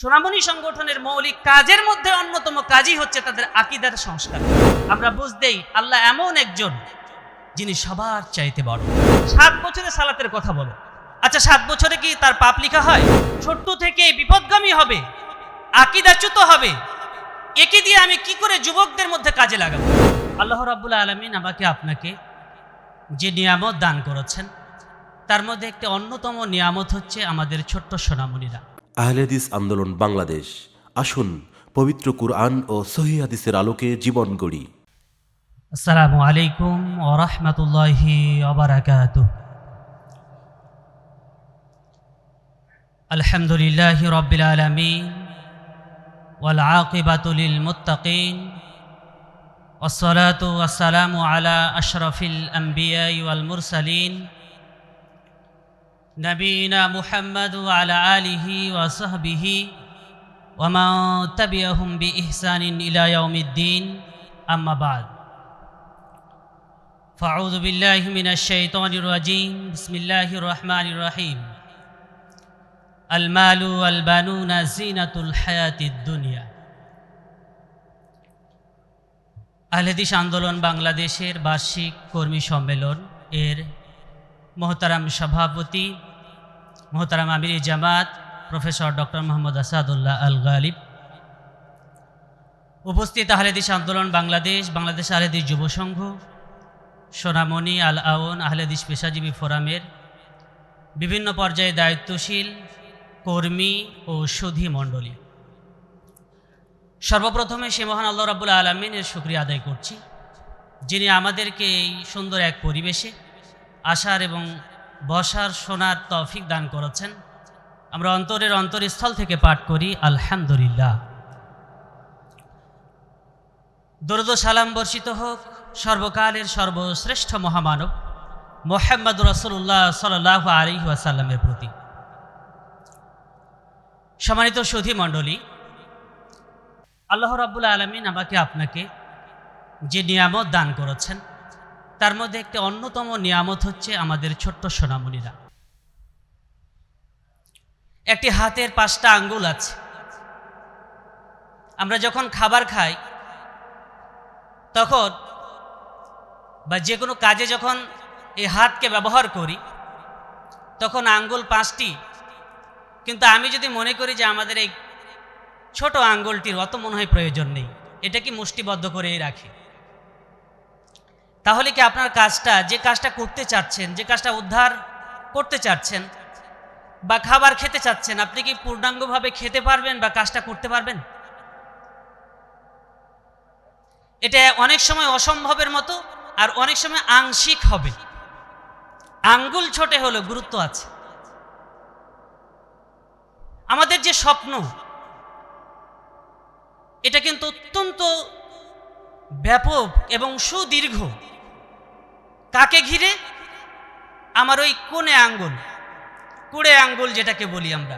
সোনামণি সংগঠনের মৌলিক কাজের মধ্যে অন্যতম কাজই হচ্ছে তাদের আকিদার সংস্কার। আমরা বুঝতেই আল্লাহ এমন একজন যিনি সবার চাইতে বড়। সাত বছরে সালাতের কথা বলো। আচ্ছা সাত বছরে কি তার পাপ লিখা হয়? ছোট্ট থেকে বিপদগামী হবে, আকিদাচ্যুত হবে। একে দিয়ে আমি কি করে যুবকদের মধ্যে কাজে লাগাবো? আল্লাহ রাবুল আলমিন আমাকে আপনাকে যে নিয়ামত দান করেছেন, তার মধ্যে একটি অন্যতম নিয়ামত হচ্ছে আমাদের ছোট্ট সোনামণিরা। আহলেদিস আন্দোলন বাংলাদেশ আসুন পবিত্র কুরআন ও সহি হাদিসের আলোকে জীবন গড়ি আসসালামু আলাইকুম ওরহমতুল্লাহি ওবরাকাত আলহামদুলিল্লাহ রব্বিল আলমিন والعاقبة للمتقين والصلاة والسلام على أشرف الأنبياء والمرسلين نبينا محمد وعلى آله وصحبه ومن تبعهم بإحسان إلى يوم الدين أما بعد فأعوذ بالله من الشيطان الرجيم بسم الله الرحمن الرحيم المال والبنون زينة الحياة الدنيا আহলেদিস আন্দোলন বাংলাদেশের বার্ষিক কর্মী সম্মেলন এর মোহতারাম সভাপতি মোহতারাম আমির জামাত, প্রফেসর ডক্টর মোহাম্মদ আসাদুল্লাহ আল গালিব উপস্থিত আহলেদিস আন্দোলন বাংলাদেশ বাংলাদেশ আহলেদিস যুব সংঘ, সোনামণি আল আওন আহলেদিস পেশাজীবী ফোরামের বিভিন্ন পর্যায়ে দায়িত্বশীল, কর্মী ও সুধী মণ্ডলী। সর্বপ্রথমে সে মহান আল্লাহ রাবুল আলমিনের শুক্রিয়া আদায় করছি, যিনি আমাদেরকে এই সুন্দর এক পরিবেশে আসার এবং বসার শোনার তৌফিক দান করেছেন। আমরা অন্তরের অন্তরস্থল থেকে পাঠ করি, আলহামদুলিল্লাহ। দরদ সালাম বর্ষিত হোক, সর্বকালের সর্বশ্রেষ্ঠ মহামানব, মোহাম্মদ রসুল্লাহ সাল্লাহ আলী ওয়াসাল্লামের প্রতি। সম্মানিত সুধী মণ্ডলী, আল্লাহ রাবুল আলমিন আমাকে আপনাকে যে নিয়ামত দান করেছেন তার মধ্যে একটি অন্যতম নিয়ামত হচ্ছে আমাদের ছোট্ট সোনামণিরা। একটি হাতের পাঁচটা আঙ্গুল আছে। আমরা যখন খাবার খাই, তখন বা যে কোনো কাজে যখন এই হাতকে ব্যবহার করি, তখন আঙ্গুল পাঁচটি। কিন্তু আমি যদি মনে করি যে আমাদের এই ছোট আঙ্গুলটির অত মনে হয় প্রয়োজন নেই, এটা কি মুষ্টিবদ্ধ করেই রাখি? তাহলে কি আপনার কাজটা, যে কাজটা করতে চাচ্ছেন, যে কাজটা উদ্ধার করতে চাচ্ছেন বা খাবার খেতে চাচ্ছেন, আপনি কি পূর্ণাঙ্গভাবে খেতে পারবেন বা কাজটা করতে পারবেন? এটা অনেক সময় অসম্ভবের মতো আর অনেক সময় আংশিক হবে। আঙ্গুল ছোটে হলেও গুরুত্ব আছে। আমাদের যে স্বপ্ন, এটা কিন্তু অত্যন্ত ব্যাপক এবং সুদীর্ঘ। কাকে ঘিরে? আমার ওই কোণে আঙ্গুল, কুড়ে আঙ্গুল যেটাকে বলি আমরা।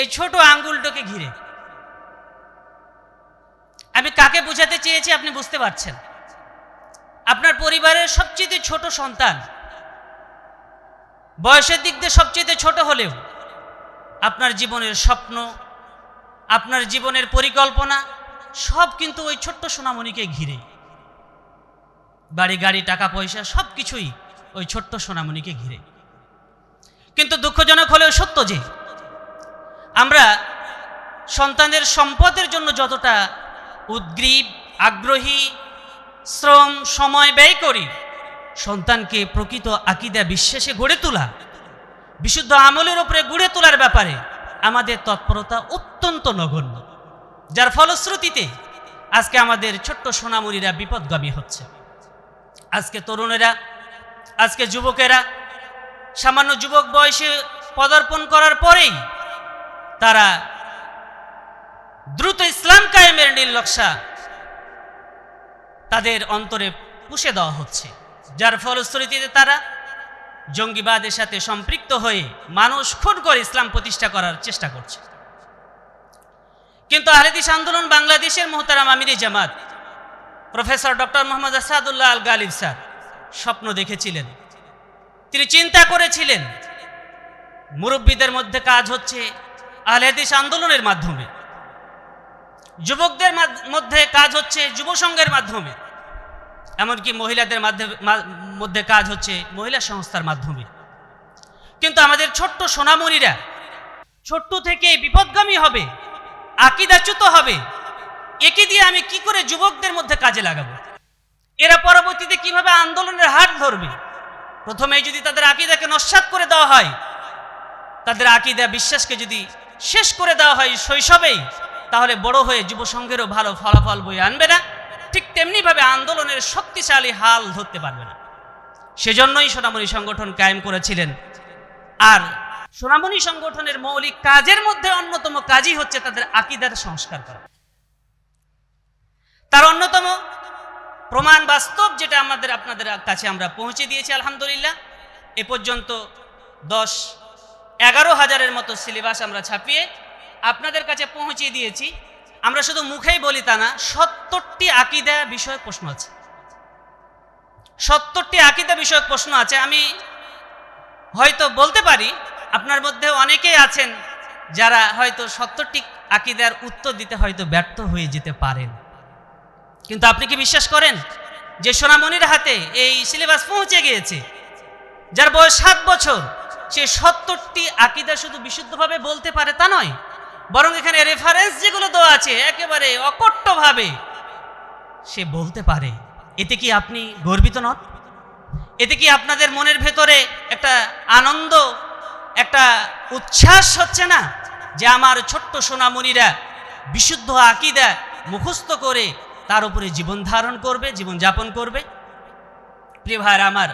এই ছোট আঙ্গুলটাকে ঘিরে। আমি কাকে বোঝাতে চেয়েছি আপনি বুঝতে পারছেন? আপনার পরিবারের সবচেয়ে ছোট সন্তান, বয়সের দিক দিয়ে সবচেয়ে ছোট হলেও আপনার জীবনের স্বপ্ন, আপনার জীবনের পরিকল্পনা, সব কিন্তু ওই ছোট্ট সোনামণিকে ঘিরে। বাড়ি, গাড়ি, টাকা, পয়সা সব কিছুই ওই ছোট্ট সোনামণিকে ঘিরে। কিন্তু দুঃখজনক হলেও সত্য যে, আমরা সন্তানের সম্পদের জন্য যতটা উদ্গ্রীব, আগ্রহী, শ্রম, সময় ব্যয় করি, সন্তানকে প্রকৃত আকিদা বিশ্বাসে গড়ে তোলা, বিশুদ্ধ আমলের উপরে গড়ে তোলার ব্যাপারে আমাদের তৎপরতা অত্যন্ত নগণ্য, যার ফলশ্রুতিতে আজকে আমাদের ছোট্ট সোনামুরিরা বিপদগামী হচ্ছে। আজকে তরুণেরা, আজকে যুবকেরা, সামান্য যুবক বয়সে পদার্পণ করার পরেই তারা দ্রুত ইসলাম কায়েমের নির্লক্ষা তাদের অন্তরে পুষে দেওয়া হচ্ছে। যার ফলশ্রুতিতে তারা জঙ্গিবাদের সাথে সম্পৃক্ত হয়ে মানুষ খুন করে ইসলাম প্রতিষ্ঠা করার চেষ্টা করছে। কিন্তু আহলেদিস আন্দোলন বাংলাদেশের মোহতারাম আমিরি জামাত professor doctor Mohammad Asadullah Al Ghalib sir, স্বপ্ন দেখেছিলেন। তিনি চিন্তা করেছিলেন, মুরব্বীদের মধ্যে কাজ হচ্ছে আহলেদিস আন্দোলনের মাধ্যমে। যুবকদের মধ্যে কাজ হচ্ছে যুব সংঘের মাধ্যমে। এমনকি মহিলাদের মধ্যে কাজ হচ্ছে মহিলা সংস্থার মাধ্যমে। কিন্তু আমাদের ছোট্ট সোনামণিরা ছোট্ট থেকে বিপদগামী হবে, আকিদাচ্যুত হবে। একে দিয়ে আমি কি করে যুবকদের মধ্যে কাজে লাগাবো? এরা পরবর্তীতে কীভাবে আন্দোলনের হাত ধরবে? প্রথমে যদি তাদের আকিদাকে নস্বাত করে দেওয়া হয়, তাদের আকিদা বিশ্বাসকে যদি শেষ করে দেওয়া হয় শৈশবেই, তাহলে বড় হয়ে যুব সংঘেরও ভালো ফলাফল বয়ে আনবে না। ঠিক তেমনিভাবে আন্দোলনের শক্তিশালী হাল ধরতে পারবে না। সেজন্যই সোনামণি সংগঠন কায়েম করেছিলেন। আর সোনামণি সংগঠনের মৌলিক কাজের মধ্যে অন্যতম কাজই হচ্ছে তাদের আকিদার সংস্কার করা। তার অন্যতম প্রমাণ বাস্তব যেটা আমাদের আপনাদের কাছে আমরা পৌঁছে দিয়েছি, আলহামদুলিল্লাহ। এ পর্যন্ত দশ, এগারো হাজারের মতো সিলেবাস আমরা ছাপিয়ে আপনাদের কাছে পৌঁছে দিয়েছি। আমরা শুধু মুখেই বলি তা না, সত্তরটি আকিদা বিষয়ক প্রশ্ন আছে। সত্তরটি আকিদা বিষয়ক প্রশ্ন আছে। আমি হয়তো বলতে পারি, আপনার মধ্যে অনেকেই আছেন যারা হয়তো সত্তরটি আকিদার উত্তর দিতে হয়তো ব্যর্থ হয়ে যেতে পারেন। কিন্তু আপনি কি বিশ্বাস করেন যে সোনামণির হাতে এই সিলেবাস পৌঁছে গিয়েছে? যার বয়স সাত বছর, সে সত্তরটি আকিদা শুধু বিশুদ্ধভাবে বলতে পারে তা নয়, বরং এখানে রেফারেন্স যেগুলো দেওয়া আছে একেবারে অকট্টভাবে সে বলতে পারে। এতে কি আপনি গর্বিত নন? এতে কি আপনাদের মনের ভেতরে একটা আনন্দ, একটা উচ্ছ্বাস হচ্ছে না যে আমার ছোট্ট সোনামণিরা বিশুদ্ধ আকিদা মুখস্থ করে তার উপরে জীবন ধারণ করবে, জীবন যাপন করবে। প্রিয় ভাইয়েরা, আমার,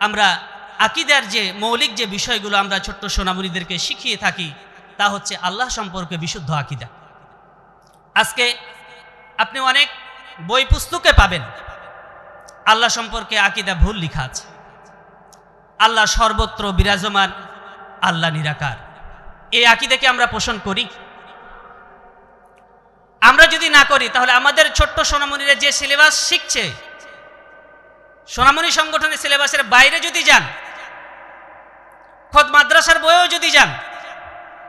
আমরা আকিদার যে মৌলিক যে বিষয়গুলো আমরা ছোট্ট সোনামণিদেরকে শিখিয়ে থাকি, তা হচ্ছে আল্লাহ সম্পর্কে বিশুদ্ধ আকিদা। আজকে আপনি অনেক বই পুস্তকে পাবেন। আল্লাহ সম্পর্কে আকিদা ভুল লেখা আছে। আল্লাহ সর্বত্র বিরাজমান, আল্লাহ নিরাকার। এই আকিদাকে আমরা পোষণ করি। আমরা যদি না করি, তাহলে আমাদের ছোট্ট সোনামণিরা যে সিলেবাস শিখছে, সোনামণি সংগঠনের সিলেবাসের বাইরে যদি যান, খোদ মাদ্রাসার বইও যদি যান,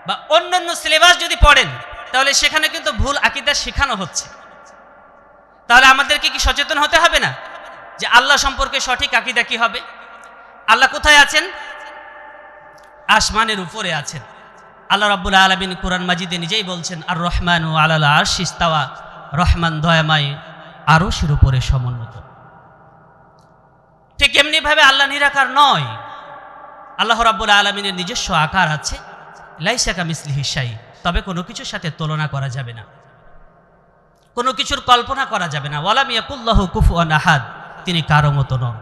বা অন্যান্য সিলেবাস যদি পড়েন, তাহলে সেখানে কিন্তু ভুল আকিদা শেখানো হচ্ছে। তাহলে আমাদেরকে কি সচেতন হতে হবে না? যে আল্লাহ সম্পর্কে সঠিক আকিদা কি হবে? আল্লাহ কোথায় আছেন? আসমানের উপরে আছেন। আল্লাহ রাব্বুল আলমিন কোরআন মাজিদে নিজেই বলছেন আর রহমান ও আল্লাহ আর শিস্তাওয়া রহমান দয়ামাই আরশের উপরে সমুন্নত। ঠিক এমনিভাবে আল্লাহ নিরাকার নয়। আল্লাহ রাব্বুল আলমিনের নিজস্ব আকার আছে। লাইসাকা মিসলি হিসাই তবে কোনো কিছুর সাথে তুলনা করা যাবে না। কোনো কিছুর কল্পনা করা যাবে না। ওয়ালাম ইয়াকুল্লাহ কুফু আহাদ, তিনি কারও মতো নন।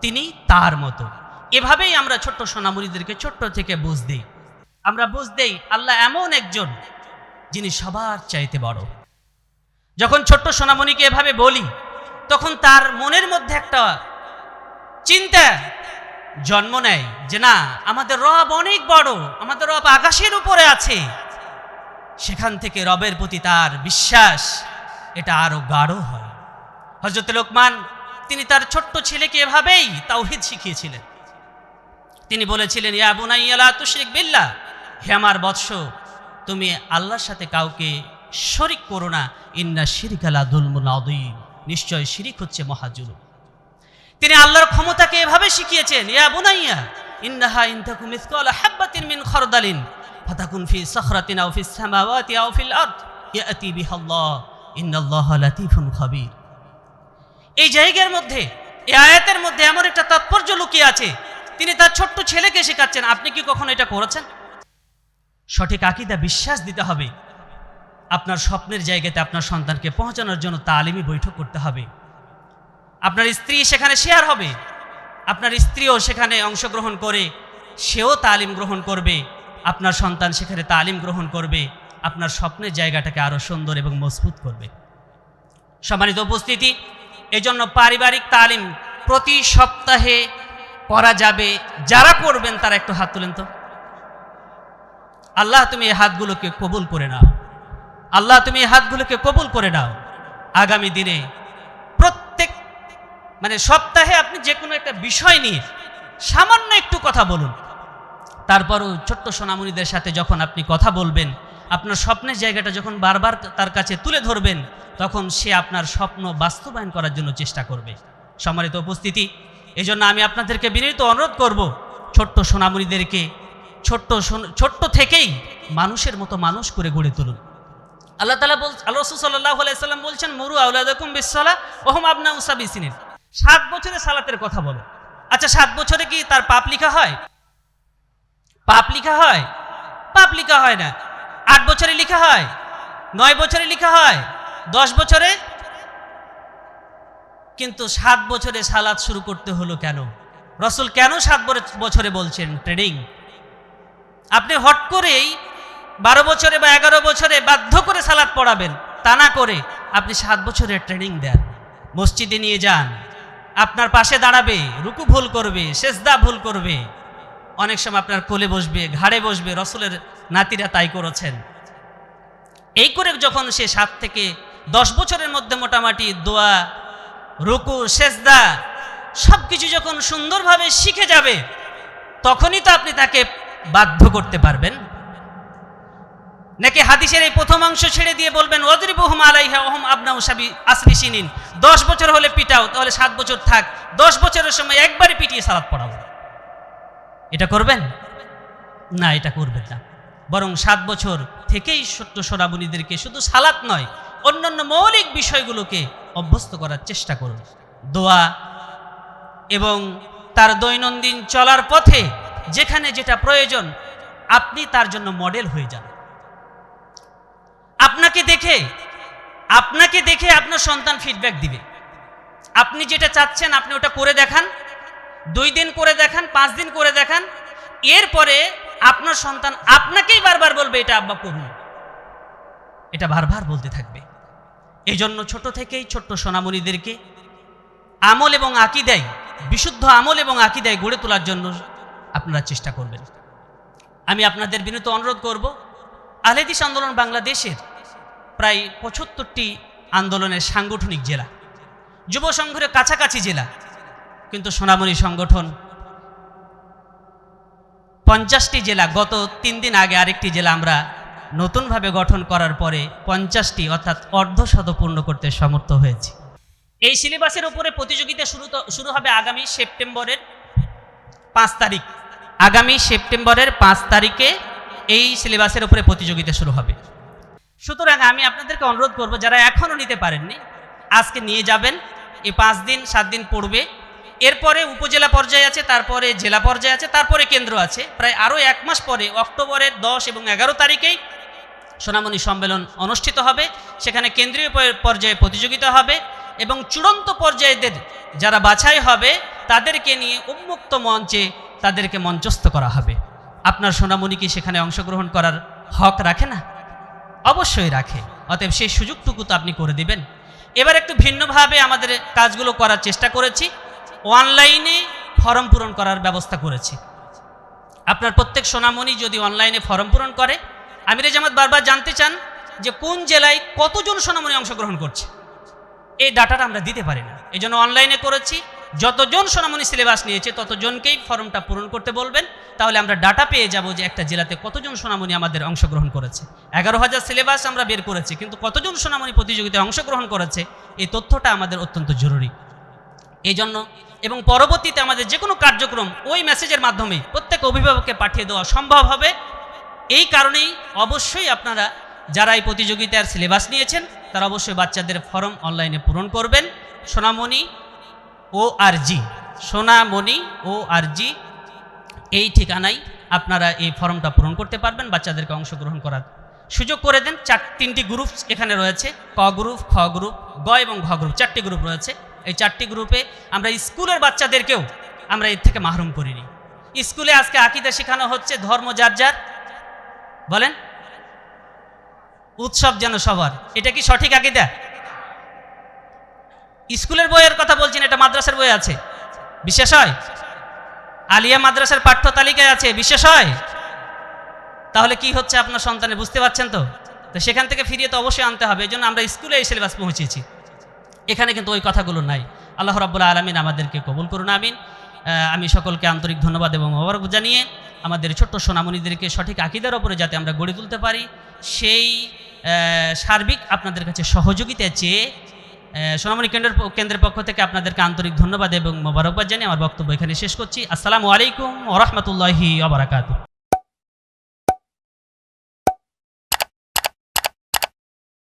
তিনি তার মতো। এভাবেই আমরা ছোট্ট সোনামুড়িদেরকে ছোট্ট থেকে বুঝ দিই। আমরা বুঝতেই আল্লাহ এমন একজন যিনি সবার চাইতে বড়। যখন ছোট্ট সোনামণিকে এভাবে বলি, তখন তার মনের মধ্যে একটা চিন্তা জন্ম নেয় যে না, আমাদের রব অনেক বড়, আমাদের রব আকাশের উপরে আছে। সেখান থেকে রবের প্রতি তার বিশ্বাস, এটা আরও গাঢ় হয়। হজরত লোকমান, তিনি তার ছোট্ট ছেলেকে এভাবেই তাওহিদ শিখিয়েছিলেন। তিনি বলেছিলেন, ইয়া বুনাইয়ালা তুশরিক বিল্লাহ। হে আমার বৎস, তুমি আল্লাহর সাথে কাউকে শরিক করো না। ইন্না শিরিকালা দুলমুল আদিম নিশ্চয় শিরিক হচ্ছে মহাজুলুম। তিনি আল্লাহর ক্ষমতাকে এভাবে শিখিয়েছেন, ইয়া বুনাইয়া, ইন্নাহা ইনতাকু মিসকালা হাব্বাতিন মিন খরদালিন, ফাতাকুন ফি সখরাতিন আও ফিস সামাওয়াতি আও ফিল আরদ, ইয়াতি বিহাল্লাহ, ইন্নাল্লাহা লাতীফুন খাবীর। এই জায়গার মধ্যে, এই আয়াতের মধ্যে এমন একটা তাৎপর্য লুকিয়ে আছে। তিনি তার ছোট্ট ছেলেকে শেখাচ্ছেন, আপনি কি কখনো এটা করেছেন? সঠিক আকিদা বিশ্বাস দিতে হবে। আপনার স্বপ্নের জায়গাতে আপনার সন্তানকে পৌঁছানোর জন্য তালিমি বৈঠক করতে হবে। আপনার স্ত্রী সেখানে শেয়ার হবে। আপনার স্ত্রীও সেখানে অংশগ্রহণ করে, সেও তালিম গ্রহণ করবে। আপনার সন্তান সেখানে তালিম গ্রহণ করবে। আপনার স্বপ্নের জায়গাটাকে আরও সুন্দর এবং মজবুত করবে। সম্মানিত উপস্থিতি, এজন্য পারিবারিক তালিম প্রতি সপ্তাহে করা যাবে। যারা করবেন তারা একটু হাত তুলেন তো। আল্লাহ, তুমি এই হাতগুলোকে কবুল করে নাও। আল্লাহ, তুমি এই হাতগুলোকে কবুল করে নাও। আগামী দিনে প্রত্যেক মানে সপ্তাহে আপনি যে কোনো একটা বিষয় নিয়ে সামান্য একটু কথা বলুন। তারপরও ছোট্ট সোনামণিদের সাথে যখন আপনি কথা বলবেন, আপনার স্বপ্নের জায়গাটা যখন বারবার তার কাছে তুলে ধরবেন, তখন সে আপনার স্বপ্ন বাস্তবায়ন করার জন্য চেষ্টা করবে। সম্মানিত উপস্থিতি এই জন্য আমি আপনাদেরকে বিনীত অনুরোধ করব, ছোট্ট সোনামণিদেরকে ছোট্ট ছোট্ট থেকেই মানুষের মতো মানুষ করে গড়ে তুলুন। আল্লাহ তালা বল আল্লাহ রসুল সাল্লাহ আলাইসাল্লাম বলছেন, মরু আউলাদকুম বিসালা ওহম আবনা উসাবিসিনের সাত বছরে সালাতের কথা বলো। আচ্ছা সাত বছরে কি তার পাপ লিখা হয়? পাপ লিখা হয়? পাপ লিখা হয় না। আট বছরে লিখা হয়? নয় বছরে লিখা হয়? দশ বছরে? কিন্তু সাত বছরে সালাত শুরু করতে হলো কেন? রসুল কেন সাত বছরে বলছেন, ট্রেডিং আপনি হট করেই বারো বছরে বা এগারো বছরে বাধ্য করে সালাদ পড়াবেন, তা না করে আপনি সাত বছরের ট্রেনিং দেন, মসজিদে নিয়ে যান, আপনার পাশে দাঁড়াবে, রুকু ভুল করবে, সেজদা ভুল করবে, অনেক সময় আপনার কোলে বসবে, ঘাড়ে বসবে, রসুলের নাতিরা তাই করেছেন। এই করে যখন সে সাত থেকে দশ বছরের মধ্যে মোটামুটি দোয়া, রুকু, সেজদা সব কিছু যখন সুন্দরভাবে শিখে যাবে, তখনই তো আপনি তাকে বাধ্য করতে পারবেন। নাকি হাদিসের এই প্রথম অংশ ছেড়ে দিয়ে বলবেন ওদরিবহুম আলাইহা ওহম আবনা উসাবি আসবি সিনিন। দশ বছর হলে পিটাও, তাহলে সাত বছর থাক। দশ বছরের সময় একবারই পিটিয়ে সালাদ পড়াবো। এটা করবেন? না, এটা করবেন না। বরং সাত বছর থেকেই সত্য সোনাবুনিদেরকে শুধু সালাত নয়, অন্যান্য মৌলিক বিষয়গুলোকে অভ্যস্ত করার চেষ্টা করুন। দোয়া এবং তার দৈনন্দিন চলার পথে যেখানে যেটা প্রয়োজন, আপনি তার জন্য মডেল হয়ে যান আপনাকে দেখে আপনাকে দেখে আপনার সন্তান ফিডব্যাক দিবে। আপনি যেটা চাচ্ছেন, আপনি ওটা করে দেখান, দুই দিন করে দেখান, পাঁচ দিন করে দেখান, এরপরে আপনার সন্তান আপনাকেই বারবার বলবে, এটা আব্বা করুন এটা বারবার বলতে থাকবে। এই জন্য ছোট থেকেই ছোট্ট সোনামণিদেরকে আমল এবং আকিদায়, বিশুদ্ধ আমল এবং আকিদায় গড়ে তোলার জন্য আপনারা চেষ্টা করবেন। আমি আপনাদের বিনীত অনুরোধ করব আহলেদিস আন্দোলন বাংলাদেশের প্রায় পঁচাত্তরটি আন্দোলনের সাংগঠনিক জেলা, যুব সংঘের কাছাকাছি জেলা, কিন্তু সোনামণি সংগঠন পঞ্চাশটি জেলা, গত তিন দিন আগে আরেকটি জেলা আমরা নতুনভাবে গঠন করার পরে পঞ্চাশটি, অর্থাৎ অর্ধশত পূর্ণ করতে সমর্থ হয়েছি। এই সিলেবাসের উপরে প্রতিযোগিতা শুরু শুরু হবে আগামী সেপ্টেম্বরের পাঁচ তারিখ। আগামী সেপ্টেম্বরের পাঁচ তারিখে এই সিলেবাসের উপরে প্রতিযোগিতা শুরু হবে। সুতরাং আমি আপনাদেরকে অনুরোধ করব, যারা এখনও নিতে পারেননি, আজকে নিয়ে যাবেন। এই পাঁচ দিন, সাত দিন পড়বে। এরপরে উপজেলা পর্যায়ে আছে, তারপরে জেলা পর্যায়ে আছে, তারপরে কেন্দ্র আছে। প্রায় আরও এক মাস পরে অক্টোবরের দশ এবং এগারো তারিখেই সোনামণি সম্মেলন অনুষ্ঠিত হবে। সেখানে কেন্দ্রীয় পর্যায়ে প্রতিযোগিতা হবে এবং চূড়ান্ত পর্যায়েদের যারা বাছাই হবে, তাদেরকে নিয়ে উন্মুক্ত মঞ্চে তাদেরকে মঞ্চস্থ করা হবে। আপনার সোনামণি কি সেখানে অংশগ্রহণ করার হক রাখে না? অবশ্যই রাখে। অতএব সেই সুযোগটুকু তো আপনি করে দিবেন। এবার একটু ভিন্নভাবে আমাদের কাজগুলো করার চেষ্টা করেছি। অনলাইনে ফর্ম পূরণ করার ব্যবস্থা করেছি। আপনার প্রত্যেক সোনামণি যদি অনলাইনে ফর্ম পূরণ করে, আমিরে জামাত বারবার জানতে চান যে কোন জেলায় কতজন সোনামণি অংশগ্রহণ করছে। এই ডাটাটা আমরা দিতে পারি না। এই জন্য অনলাইনে করেছি। যতজন সোনামণি সিলেবাস নিয়েছে, ততজনকেই ফর্মটা পূরণ করতে বলবেন। তাহলে আমরা ডাটা পেয়ে যাব যে একটা জেলাতে কতজন সোনামণি আমাদের অংশগ্রহণ করেছে। এগারো হাজার সিলেবাস আমরা বের করেছি, কিন্তু কতজন সোনামণি প্রতিযোগিতায় অংশগ্রহণ করেছে, এই তথ্যটা আমাদের অত্যন্ত জরুরি। এই জন্য এবং পরবর্তীতে আমাদের যে কোনো কার্যক্রম ওই মেসেজের মাধ্যমে প্রত্যেক অভিভাবককে পাঠিয়ে দেওয়া সম্ভব হবে। এই কারণেই অবশ্যই আপনারা যারা এই প্রতিযোগিতার সিলেবাস নিয়েছেন, তারা অবশ্যই বাচ্চাদের ফর্ম অনলাইনে পূরণ করবেন। সোনামণি ও আর জি। সোনামণি ও আর জি, এই ঠিকানায় আপনারা এই ফর্মটা পূরণ করতে পারবেন, বাচ্চাদেরকে অংশগ্রহণ করার সুযোগ করে দেন। চার, তিনটি গ্রুপ এখানে রয়েছে, ক গ্রুপ খ গ্রুপ গ এবং ঘ গ্রুপ চারটি গ্রুপ রয়েছে। এই চারটি গ্রুপে আমরা স্কুলের বাচ্চাদেরকেও আমরা এর থেকে মাহরুম করিনি। স্কুলে আজকে আকিদা শেখানো হচ্ছে, ধর্ম যার যার। বলেন? উৎসব যেন সবার, এটা কি সঠিক আকিদা? স্কুলের বইয়ের কথা বলছেন, এটা মাদ্রাসার বই আছে। বিশেষ হয়? আলিয়া মাদ্রাসার পাঠ্য তালিকায় আছে, বিশেষ হয়? তাহলে কি হচ্ছে আপনার সন্তানে বুঝতে পারছেন তো? তো সেখান থেকে ফিরিয়ে তো অবশ্যই আনতে হবে এই জন্য আমরা স্কুলে এই সিলেবাস পৌঁছেছি। এখানে কিন্তু ওই কথাগুলো নাই। আল্লাহ রাব্বুল আলমিন আমাদেরকে কবুল করুন, আমিন। আমি সকলকে আন্তরিক ধন্যবাদ এবং মোবারক জানিয়ে আমাদের ছোট্ট সোনামণিদেরকে সঠিক আকিদার ওপরে যাতে আমরা গড়ে তুলতে পারি, সেই সার্বিক আপনাদের কাছে সহযোগিতা চেয়ে সোনামণি কেন্দ্রের কেন্দ্রের পক্ষ থেকে আপনাদেরকে আন্তরিক ধন্যবাদ এবং মোবারকবাদ জানিয়ে আমার বক্তব্য এখানে শেষ করছি। আসসালামু আলাইকুম ওরহমতুল্লাহি আবরাকাতু